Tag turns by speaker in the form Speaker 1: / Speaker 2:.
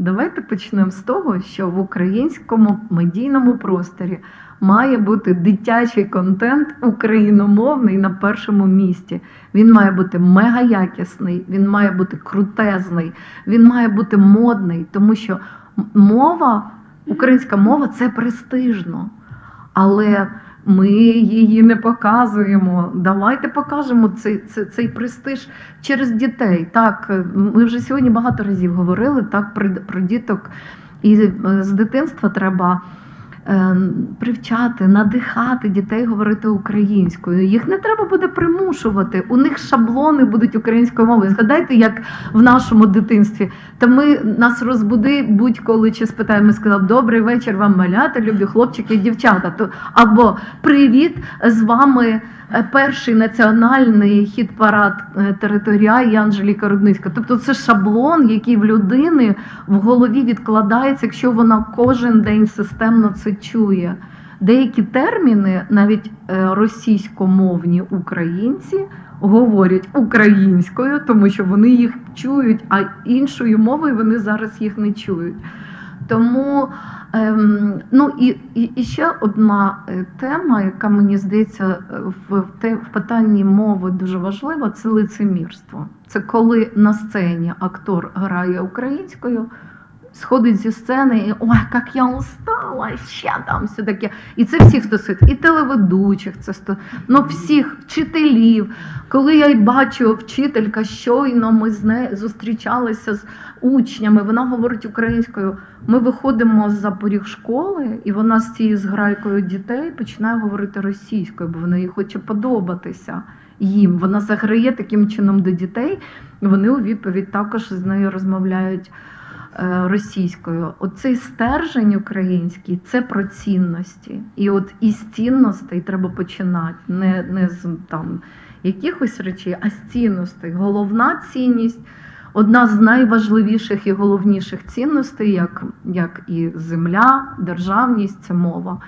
Speaker 1: Давайте почнемо з того, що в українському медійному просторі має бути дитячий контент україномовний на першому місці. Він має бути мега якісний, він має бути крутезний, він має бути модний, тому що мова, українська мова це престижно. Але ми її не показуємо. Давайте покажемо цей, цей, цей престиж через дітей. Так, ми вже сьогодні багато разів говорили так про, про діток. І е, з дитинства треба привчати, надихати дітей говорити українською. Їх не треба буде примушувати. У них шаблони будуть українською мовою. Згадайте, як в нашому дитинстві. Та ми нас розбуди будь-коли чи спитаємо, сказав, добрий вечір вам малята, любі хлопчики і дівчата. То або привіт з вами. е, Перший національний хіт-парад е, територія і Анжеліка Рудницька. Тобто це шаблон, який в людини в голові відкладається, якщо вона кожен день системно це чує. Деякі терміни, навіть е, російськомовні українці, говорять українською, тому що вони їх чують, а іншою мовою вони зараз їх не чують. Тому ем, ну і, і, ще одна е, тема, яка мені здається в, в питанні мови дуже важлива, це лицемірство. Це коли на сцені актор грає українською, сходить зі сцени і ой, як я устала, ще там все таке. І це всіх стосується, і телеведучих, це сто... ну, всіх вчителів. Коли я й бачу вчителька, щойно ми з нею зустрічалися з учнями, вона говорить українською. Ми виходимо за поріг школи, і вона з цією зграйкою дітей починає говорити російською, бо вона їй хоче подобатися їм. Вона заграє таким чином до дітей, і вони у відповідь також з нею розмовляють російською. Оцей стержень український це про цінності. І от із цінностей треба починати, не, не з там якихось речей, а з цінностей. Головна цінність. Одна з найважливіших і головніших цінностей, як, як і земля, державність, це мова.